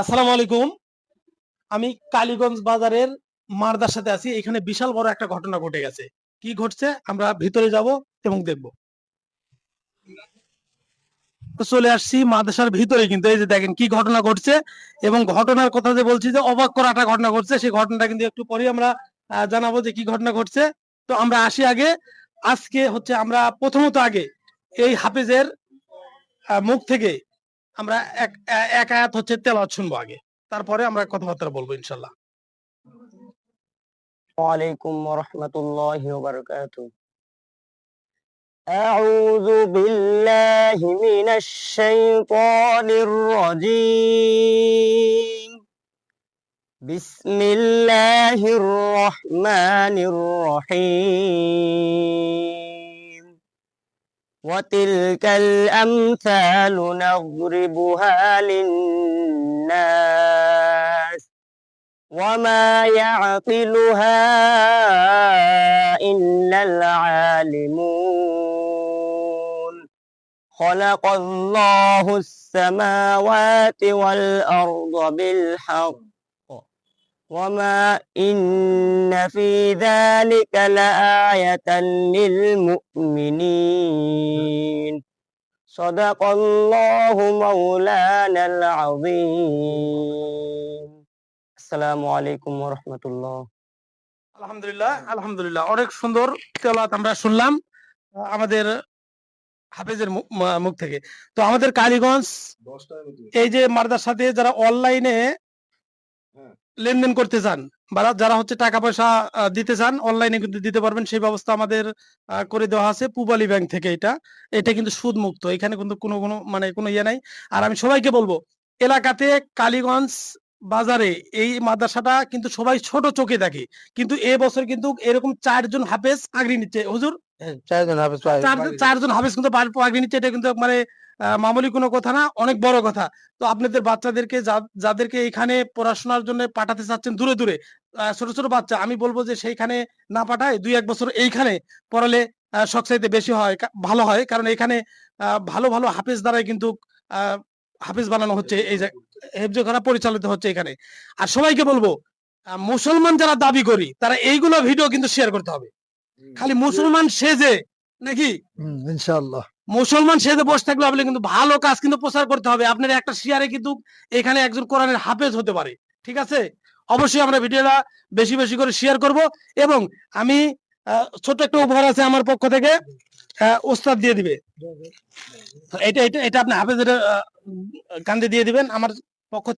আসসালামু আলাইকুম। আমি কালীগঞ্জ বাজারের মারদার সাথে আছি। এখানে বিশাল বড় একটা ঘটনা ঘটে গেছে। কি ঘটছে আমরা ভিতরে যাব এবং দেখব। চলে আসছি মাদ্রাসার ভিতরে কিন্তু। এই যে দেখেন কি ঘটনা ঘটছে এবং ঘটনার কথা যে বলছি যে অবাক করা একটা ঘটনা ঘটছে, সেই ঘটনাটা কিন্তু একটু পরে আমরা জানাব যে কি ঘটনা ঘটছে। তো আমরা আসি আগে। আজকে হচ্ছে আমরা প্রথমত আগে এই হাফেজের মুখ থেকে আমরা এক এ- এক আয়াত হচ্ছে তেলাওয়াত শুনবো আগে তারপরে আমরা কথাবার্তা বলবো ইনশাল্লাহ وعليكم ورحمة الله وبركاته أعوذ بالله من الشيطان الرجيم بسم الله الرحمن الرحيم وتلك الأمثال نضربها للناس وما يعقلها إلا العالمون. خلق الله السماوات والأرض بالحق وما إن في ذلك لآية للمؤمنين. صدق الله مولانا العظيم আসসালামু আলাইকুম রহমতুল্লাহ আলহামদুলিল্লাহ আলহামদুলিল্লাহ অনেক সুন্দর তেলাওয়াত আমরা শুনলাম আহ, আমাদের হাফেজের মু- মা- মুখ থেকে তো আমাদের কালীগঞ্জ এই যে মারদার সাথে যারা অনলাইনে হ্যাঁ। লেনদেন করতে চান বা যারা হচ্ছে টাকা পয়সা দিতে চান অনলাইনে কিন্তু দিতে পারবেন। সেই ব্যবস্থা আমাদের করে দেওয়া আছে পুবালি ব্যাংক থেকে এটা। এটা কিন্তু সুদ মুক্ত এখানে কিন্তু কোনো কোনো মানে কোনো ইয়ে নাই। আর আমি সবাইকে বলব, এলাকাতে কালীগঞ্জ বাজারে এই মাদ্রাসাটা কিন্তু সবাই ছোট চোখে দেখে। কিন্তু এ বছর কিন্তু এরকম চারজন হাফেজ পাগড়ি নিচ্ছে। হুজুর চারজন হাফেজ চারজন হাফেজ কিন্তু নিচ্ছে এটা কিন্তু মানে মামুলি কোনো কথা না অনেক বড় কথা। তো আপনাদের বাচ্চাদেরকে যাদেরকে এখানে পড়াশোনার জন্য পাঠাতে চাচ্ছেন দূরে দূরে ছোট ছোট বাচ্চা আমি বলব যে সেইখানে না পাঠায় দুই এক বছর এইখানে পড়ালে সবচাইতে বেশি হয় ভালো হয়। কারণ এখানে আহ, ভালো ভালো হাফেজ দ্বারাই কিন্তু আহ, হাফেজ বানানো হচ্ছে এই যে হেফজ করা পরিচালিত হচ্ছে এখানে। আর সবাইকে বলব মুসলমান যারা দাবি করি তারা এইগুলো ভিডিও কিন্তু শেয়ার করতে হবে। খালি মুসলমান সেজে নাকি? ইনশাআল্লাহ। মুসলমান সেজে বসে থাকলে হবে না, কিন্তু ভালো কাজ কিন্তু প্রচার করতে হবে। আপনার একটা শেয়ারে কিন্তু এখানে একজন কোরআনের হাফেজ হতে পারে। ঠিক আছে? অবশ্যই আমরা ভিডিওটা বেশি বেশি করে শেয়ার করব এবং আমি ছোট একটা উপহার আছে আমার পক্ষ থেকে ওস্তাদ দিয়ে দিবে। এটা এটা এটা আপনি আহ, কান্দে দিয়ে দিবেন। আমার পক্ষ